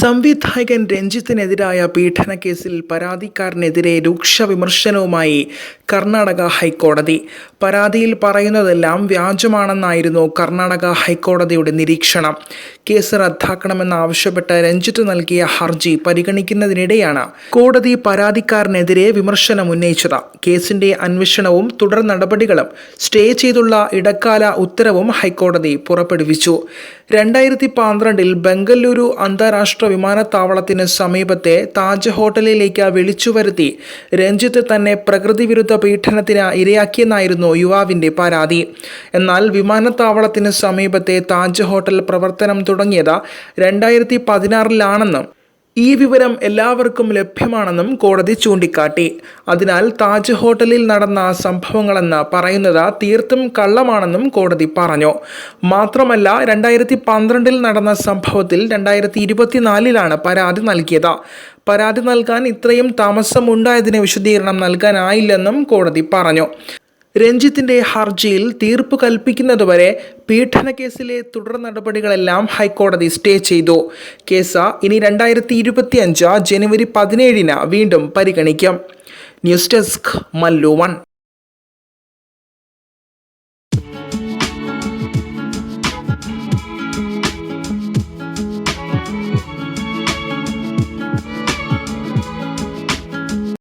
സംവിധായകൻ രഞ്ജിത്തിനെതിരായ കേസിൽ പരാതിക്കാരനെതിരെ രൂക്ഷ വിമർശനവുമായി കർണാടക ഹൈക്കോടതി. പരാതിയിൽ പറയുന്നതെല്ലാം വ്യാജമാണെന്നായിരുന്നു കർണാടക ഹൈക്കോടതിയുടെ നിരീക്ഷണം. കേസ് റദ്ദാക്കണമെന്നാവശ്യപ്പെട്ട് രഞ്ജിത്ത് നൽകിയ ഹർജി പരിഗണിക്കുന്നതിനിടെയാണ് കോടതി പരാതിക്കാരനെതിരെ വിമർശനം ഉന്നയിച്ചത്. കേസിന്റെ അന്വേഷണവും തുടർ നടപടികളും സ്റ്റേ ചെയ്തുള്ള ഇടക്കാല ഉത്തരവും ഹൈക്കോടതി പുറപ്പെടുവിച്ചു. രണ്ടായിരത്തി പന്ത്രണ്ടിൽ ബംഗലൂരു അന്താരാഷ്ട്ര വിമാനത്താവളത്തിന് സമീപത്തെ താജ് ഹോട്ടലിലേക്ക് വിളിച്ചുവരുത്തി രഞ്ജിത്ത് തന്നെ പ്രകൃതിവിരുദ്ധ പീഡനത്തിന് ഇരയാക്കിയെന്നായിരുന്നു യുവാവിന്റെ പരാതി. എന്നാൽ വിമാനത്താവളത്തിന് സമീപത്തെ താജ് ഹോട്ടൽ പ്രവർത്തനം തുടങ്ങിയത് രണ്ടായിരത്തി പതിനാറിലാണെന്നും ഈ വിവരം എല്ലാവർക്കും ലഭ്യമാണെന്നും കോടതി ചൂണ്ടിക്കാട്ടി. അതിനാൽ താജ് ഹോട്ടലിൽ നടന്ന സംഭവങ്ങളെന്ന് പറയുന്നത് തീർത്തും കള്ളമാണെന്നും കോടതി പറഞ്ഞു. മാത്രമല്ല രണ്ടായിരത്തി പന്ത്രണ്ടിൽ നടന്ന സംഭവത്തിൽ രണ്ടായിരത്തി ഇരുപത്തിനാലിലാണ് പരാതി നൽകിയത്. പരാതി നൽകാൻ ഇത്രയും താമസമുണ്ടായതിന് വിശദീകരണം നൽകാനായില്ലെന്നും കോടതി പറഞ്ഞു. രഞ്ജിത്തിന്റെ ഹർജിയിൽ തീർപ്പ് കൽപ്പിക്കുന്നതുവരെ പീഡനക്കേസിലെ തുടർ നടപടികളെല്ലാം ഹൈക്കോടതി സ്റ്റേ ചെയ്തു. കേസ് ഇനി രണ്ടായിരത്തി ഇരുപത്തി അഞ്ച് ജനുവരി പതിനേഴിന് വീണ്ടും പരിഗണിക്കും. News desk Mallu one.